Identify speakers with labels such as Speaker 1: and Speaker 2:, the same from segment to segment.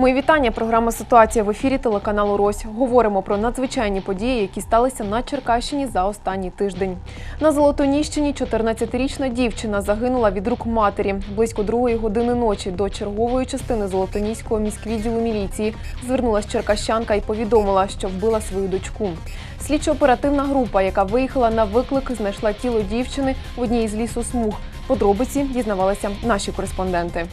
Speaker 1: Мої вітання. Програма Ситуація в ефірі телеканалу Рось. Говоримо про надзвичайні події, які сталися на Черкащині за останній тиждень. На Золотоніщині 14-річна дівчина загинула від рук матері. Близько другої години ночі до чергової частини Золотоніського міськвідділу міліції звернулась черкащанка і повідомила, що вбила свою дочку. Слідчо-оперативна група, яка виїхала на виклик, знайшла тіло дівчини в одній із лісосмуг. Подробиці дізнавалися наші кореспонденти.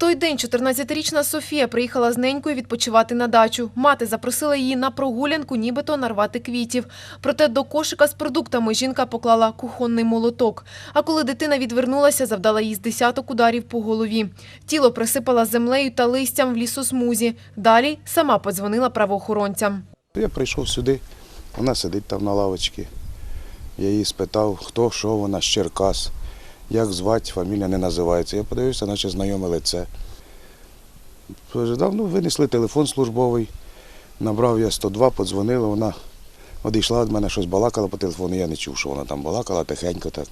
Speaker 1: Той день 14-річна Софія приїхала з ненькою відпочивати на дачу. Мати запросила її на прогулянку, нібито нарвати квітів. Проте до кошика з продуктами жінка поклала кухонний молоток. А коли дитина відвернулася, завдала їй з десяток ударів по голові. Тіло присипала землею та листям в лісосмузі. Далі сама подзвонила правоохоронцям.
Speaker 2: Я прийшов сюди, вона сидить там на лавочці. Я її спитав, хто, що вона з Черкас, як звати, фамілія не називається. Я подивився, наче знайоме лице. Давно винесли телефон службовий, набрав я 102, подзвонила, вона одійшла від мене, щось балакала по телефону, я не чув, що вона там балакала, тихенько так.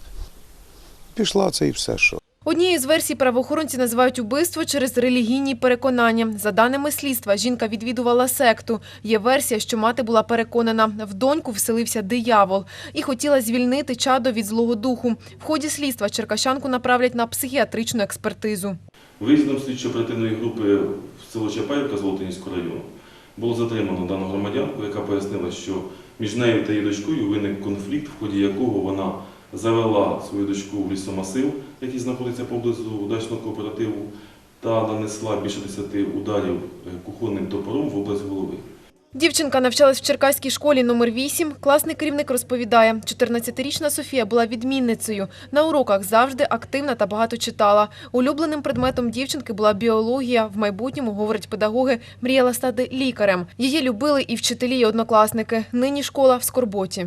Speaker 2: Пішла це і все, що.
Speaker 1: Однією з версій правоохоронці називають убивство через релігійні переконання. За даними слідства, жінка відвідувала секту. Є версія, що мати була переконана, в доньку вселився диявол і хотіла звільнити чадо від злого духу. В ході слідства черкащанку направлять на психіатричну експертизу.
Speaker 3: Виїздом слідчо-оперативної групи в село Чапаївка Золотинського району було затримано дану громадянку, яка пояснила, що між нею та її дочкою виник конфлікт, в ході якого вона завела свою дочку в лісомасив, який знаходиться поблизу дачного кооперативу, та нанесла більше 10 ударів е, кухонним топором в область голови.
Speaker 1: Дівчинка навчалась в Черкаській школі номер 8 Класний керівник розповідає, 14-річна Софія була відмінницею. На уроках завжди активна та багато читала. Улюбленим предметом дівчинки була біологія. В майбутньому, говорять педагоги, мріяла стати лікарем. Її любили і вчителі, і однокласники. Нині школа в Скорботі.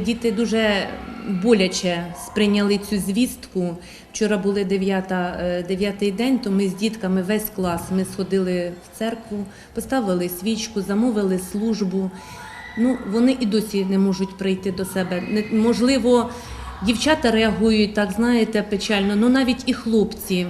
Speaker 4: Діти дуже боляче сприйняли цю звістку. Вчора були дев'ята, е, дев'ятий день, то ми з дітками весь клас ми сходили в церкву, поставили свічку, замовили службу. Ну, вони і досі не можуть прийти до себе. Можливо, дівчата реагують так, знаєте, печально, але навіть і хлопці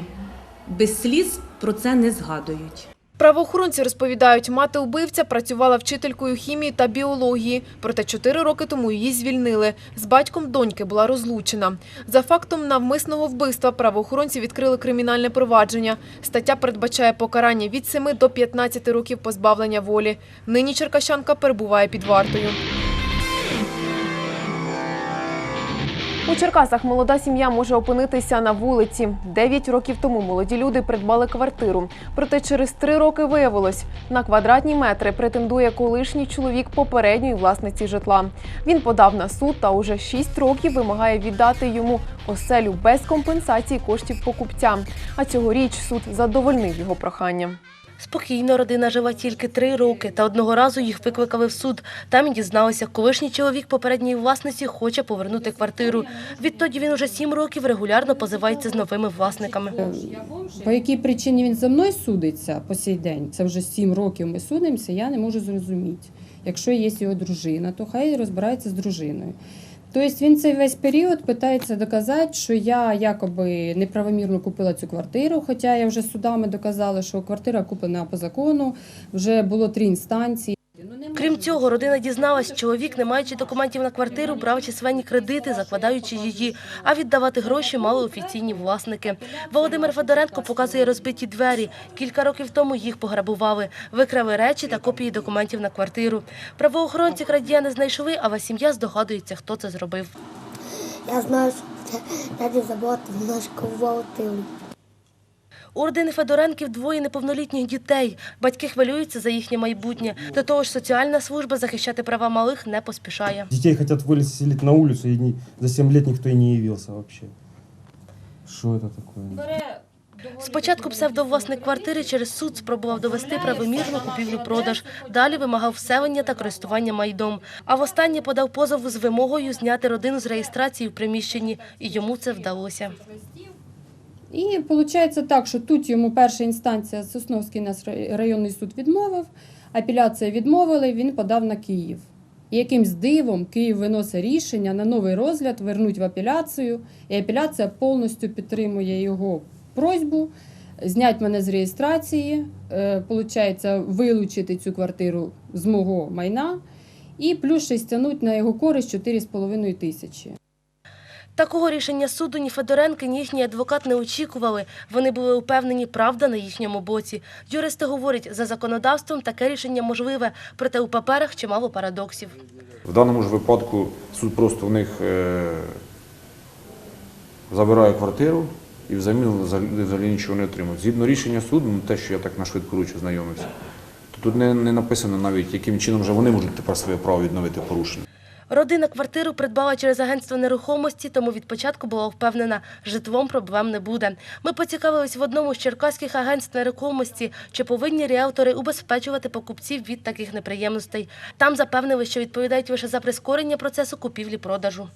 Speaker 4: без сліз про це не згадують.
Speaker 1: Правоохоронці розповідають, мати убивця працювала вчителькою хімії та біології. Проте чотири роки тому її звільнили. З батьком доньки була розлучена. За фактом навмисного вбивства правоохоронці відкрили кримінальне провадження. Стаття передбачає покарання від 7 до 15 років позбавлення волі. Нині черкащанка перебуває під вартою. У Черкасах молода сім'я може опинитися на вулиці. Дев'ять років тому молоді люди придбали квартиру. Проте через три роки виявилось, на квадратні метри претендує колишній чоловік попередньої власниці житла. Він подав на суд та уже шість років вимагає віддати йому оселю без компенсації коштів покупця. А цьогоріч суд задовольнив його прохання.
Speaker 5: Спокійно родина жила тільки три роки, та одного разу їх викликали в суд. Там дізналися, колишній чоловік попередньої власниці хоче повернути квартиру. Відтоді він уже сім років регулярно позивається з новими власниками.
Speaker 6: По якій причині він за мною судиться по сей день? Це вже сім років ми судимося, я не можу зрозуміти. Якщо є його дружина, то хай розбирається з дружиною. Тобто він цей весь період питається доказати, що я якоби неправомірно купила цю квартиру, хоча я вже судами доказала, що квартира куплена по закону, вже було три інстанції.
Speaker 5: Крім цього, родина дізналась, чоловік, не маючи документів на квартиру, брав численні кредити, закладаючи її, а віддавати гроші мали офіційні власники. Володимир Федоренко показує розбиті двері. Кілька років тому їх пограбували, викрали речі та копії документів на квартиру. Правоохоронці крадія не знайшли, але сім'я здогадується, хто це зробив.
Speaker 7: Я знаю, що це дядя Забота, вона ж квартиру.
Speaker 5: У родини Федоренків двоє неповнолітніх дітей. Батьки хвилюються за їхнє майбутнє. До того ж, соціальна служба захищати права малих не поспішає.
Speaker 8: Детей хотят выселить на улицу, и не- за 7 лет никто и не явился вообще. Что это такое?
Speaker 5: Спочатку псевдовласник квартири через суд спробував довести правомірну купівлю-продаж. Далі вимагав вселення та користування майдом. А востаннє подав позов з вимогою зняти родину з реєстрації в приміщенні, і йому це вдалося.
Speaker 6: І виходить так, що тут йому перша інстанція Сосновський нас районний суд відмовив, апеляція відмовили, він подав на Київ. І якимсь дивом Київ виносить рішення на новий розгляд, вернуть в апеляцію, і апеляція повністю підтримує його просьбу зняти мене з реєстрації, е, получається, вилучити цю квартиру з мого майна і плюс ще стягнуть на його користь 4,5 тисячі.
Speaker 5: Такого рішення суду ні Федоренки, ні їхній адвокат не очікували. Вони були упевнені, правда на їхньому боці. Юристи говорять, за законодавством таке рішення можливе, проте у паперах чимало парадоксів.
Speaker 9: В даному ж випадку суд просто в них е, забирає квартиру і взамін взагалі, нічого не отримують. Згідно рішення суду, ну те, що я так на швидкоруч ознайомився, то тут не, не написано навіть, яким чином вже вони можуть тепер своє право відновити порушення.
Speaker 5: Родина квартиру придбала через агентство нерухомості, тому від початку була впевнена, житлом проблем не буде. Ми поцікавились в одному з черкаських агентств нерухомості, чи повинні ріелтори убезпечувати покупців від таких неприємностей. Там запевнили, що відповідають лише за прискорення процесу купівлі-продажу.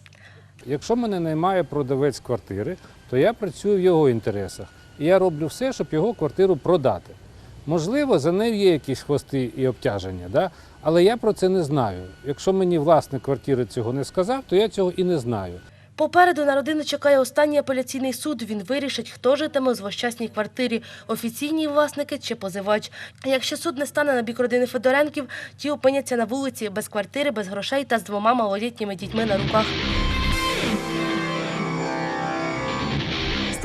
Speaker 10: Якщо мене наймає продавець квартири, то я працюю в його інтересах. І я роблю все, щоб його квартиру продати. Можливо, за нею є якісь хвости і обтяження, да? Але я про це не знаю. Якщо мені власник квартири цього не сказав, то я цього і не знаю.
Speaker 5: Попереду на родину чекає останній апеляційний суд. Він вирішить, хто житиме у злощасній квартирі – офіційні власники чи позивач. Якщо суд не стане на бік родини Федоренків, ті опиняться на вулиці без квартири, без грошей та з двома малолітніми дітьми на руках.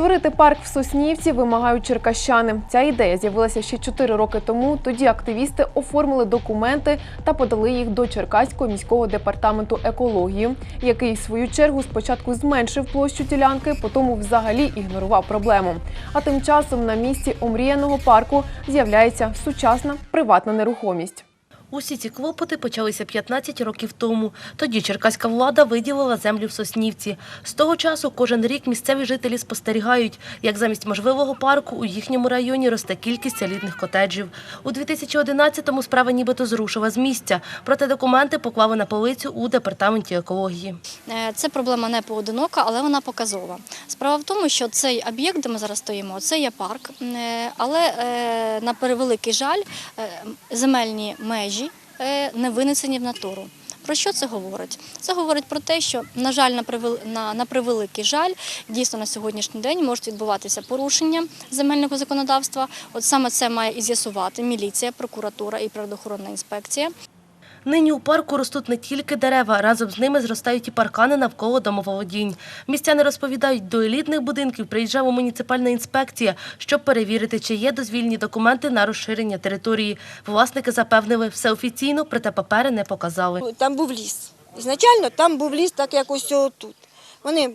Speaker 1: Створити парк в Соснівці вимагають черкащани. Ця ідея з'явилася ще 4 роки тому. Тоді активісти оформили документи та подали їх до Черкаського міського департаменту екології, який в свою чергу спочатку зменшив площу ділянки, потім взагалі ігнорував проблему. А тим часом на місці омріяного парку з'являється сучасна приватна нерухомість.
Speaker 5: Усі ці клопоти почалися 15 років тому. Тоді черкаська влада виділила землю в Соснівці. З того часу кожен рік місцеві жителі спостерігають, як замість можливого парку у їхньому районі росте кількість елітних котеджів. У 2011-му справа нібито зрушила з місця, проте документи поклали на полицю у департаменті екології.
Speaker 11: Е, Це проблема не поодинока, але вона показова. Справа в тому, що цей об'єкт, де ми зараз стоїмо, це є парк, е, але е, на превеликий жаль, земельні межі не винесені в натуру. Про що це говорить? Це говорить про те, що, на жаль, на превеликий жаль, дійсно на сьогоднішній день можуть відбуватися порушення земельного законодавства. От саме це має і з'ясувати міліція, прокуратура і природоохоронна інспекція.
Speaker 5: Нині у парку ростуть не тільки дерева, разом з ними зростають і паркани навколо домоволодінь. Містяни розповідають, до елітних будинків приїжджала муніципальна інспекція, щоб перевірити, чи є дозвільні документи на розширення території. Власники запевнили, все офіційно, проте папери не показали.
Speaker 12: Там був ліс. Ізначально там був ліс, так як ось тут. Вони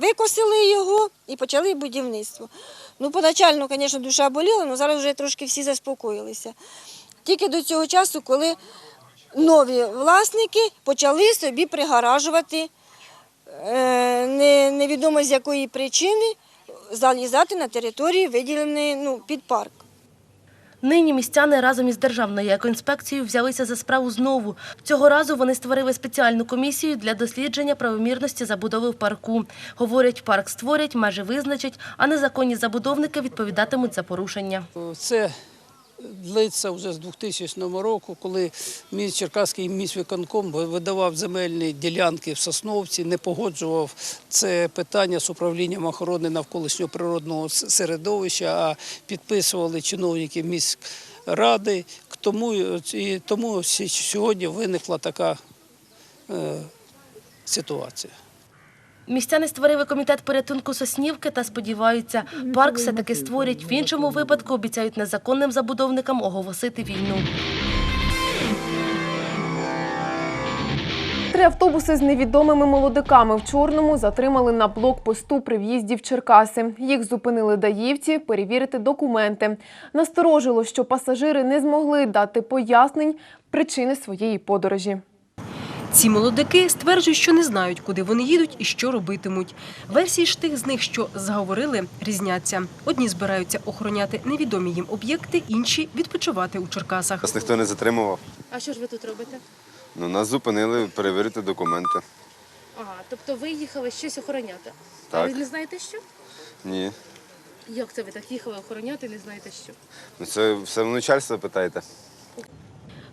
Speaker 12: викосили його і почали будівництво. Ну, поначально, звісно, душа боліла, але зараз вже трошки всі заспокоїлися. Тільки до цього часу, коли нові власники почали собі пригаражувати е, невідомо з якої причини залізати на території, виділеної ну, під парк.
Speaker 5: Нині містяни разом із Державною екоінспекцією взялися за справу знову. Цього разу вони створили спеціальну комісію для дослідження правомірності забудови в парку. Говорять, парк створять, межі визначать, а незаконні забудовники відповідатимуть за порушення.
Speaker 13: Це длиться вже з 2000 року, коли міст Черкаський міськвиконком видавав земельні ділянки в Сосновці, не погоджував це питання з управлінням охорони навколишнього природного середовища, а підписували чиновники міськради. Тому, і тому сьогодні виникла така е, ситуація.
Speaker 5: Містяни створили комітет порятунку Соснівки та сподіваються, парк все-таки створять. В іншому випадку обіцяють незаконним забудовникам оголосити війну.
Speaker 1: Три автобуси з невідомими молодиками в чорному затримали на блокпосту при в'їзді в Черкаси. Їх зупинили даївці перевірити документи. Насторожило, що пасажири не змогли дати пояснень причини своєї подорожі.
Speaker 14: Ці молодики стверджують, що не знають, куди вони їдуть і що робитимуть. Версії ж тих з них, що заговорили, різняться. Одні збираються охороняти невідомі їм об'єкти, інші відпочивати у Черкасах.
Speaker 15: Нас ніхто не затримував.
Speaker 5: А що ж ви тут робите?
Speaker 15: Ну, нас зупинили перевірити документи.
Speaker 5: Ага, тобто ви їхали щось охороняти.
Speaker 15: Так.
Speaker 5: А ви не знаєте що?
Speaker 15: Ні.
Speaker 5: Як це ви так їхали охороняти, не знаєте що?
Speaker 15: Ну це все в начальства питаєте.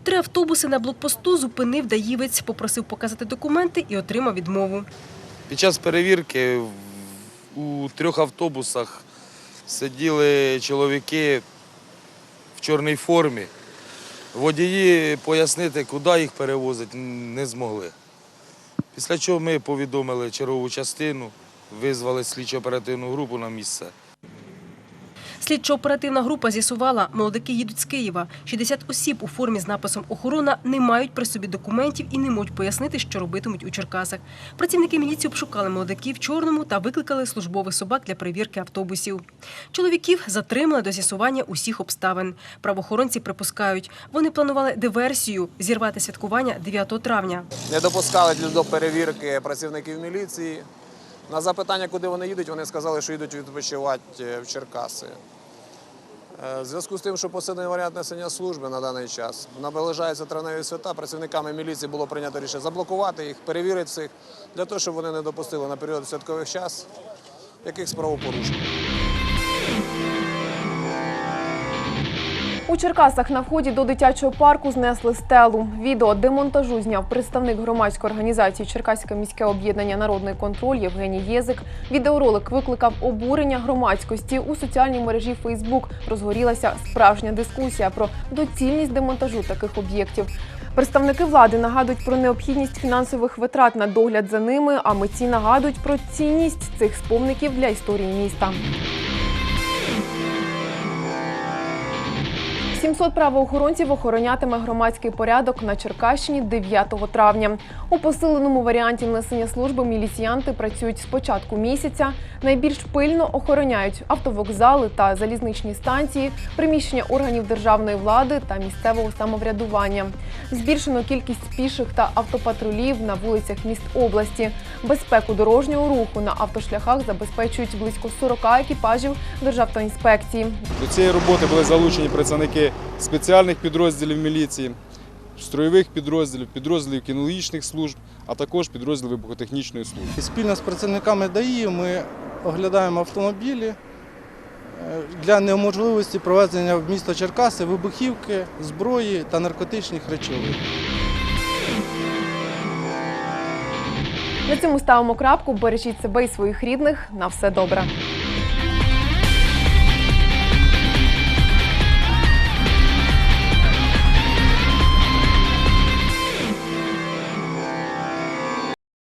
Speaker 14: Три автобуси на блокпосту зупинив даївець, попросив показати документи і отримав відмову.
Speaker 16: Під час перевірки у трьох автобусах сиділи чоловіки в чорній формі. Водії пояснити, куди їх перевозить, не змогли. Після чого ми повідомили чергову частину, визвали слідчо-оперативну групу на місце.
Speaker 14: Слідчо-оперативна група з'ясувала, молодики їдуть з Києва. 60 осіб у формі з написом «Охорона» не мають при собі документів і не можуть пояснити, що робитимуть у Черкасах. Працівники міліції обшукали молодиків в чорному та викликали службових собак для перевірки автобусів. Чоловіків затримали до з'ясування усіх обставин. Правоохоронці припускають, вони планували диверсію зірвати святкування 9 травня.
Speaker 12: не допускали до перевірки працівників міліції. На запитання, куди вони їдуть, вони сказали, що їдуть відпочивати в Черкаси. Е, В зв'язку з тим, що посилений варіант несення служби на даний час, наближаються травневі свята, працівниками міліції було прийнято рішення заблокувати їх, перевірити всіх, для того, щоб вони не допустили на період святкових час якихось правопорушень.
Speaker 1: У Черкасах на вході до дитячого парку знесли стелу. Відео демонтажу зняв представник громадської організації Черкаське міське об'єднання Народний контроль Євгеній Єзик. Відеоролик викликав обурення громадськості у соціальній мережі Фейсбук. Розгорілася справжня дискусія про доцільність демонтажу таких об'єктів. Представники влади нагадують про необхідність фінансових витрат на догляд за ними, а митці нагадують про цінність цих спомників для історії міста. 700 правоохоронців охоронятиме громадський порядок на Черкащині 9 травня. У посиленому варіанті несення служби міліціянти працюють з початку місяця. Найбільш пильно охороняють автовокзали та залізничні станції, приміщення органів державної влади та місцевого самоврядування. Збільшено кількість піших та автопатрулів на вулицях міст області. Безпеку дорожнього руху на автошляхах забезпечують близько 40 екіпажів Державтоінспекції.
Speaker 9: До цієї роботи були залучені працівники спеціальних підрозділів міліції, строєвих підрозділів, підрозділів кінологічних служб, а також підрозділів вибухотехнічної служби.
Speaker 17: Спільно з працівниками ДАІ ми оглядаємо автомобілі е, для неможливості проведення в місто Черкаси вибухівки, зброї та наркотичних речовин.
Speaker 1: На цьому ставимо крапку. Бережіть себе і своїх рідних. На все добре.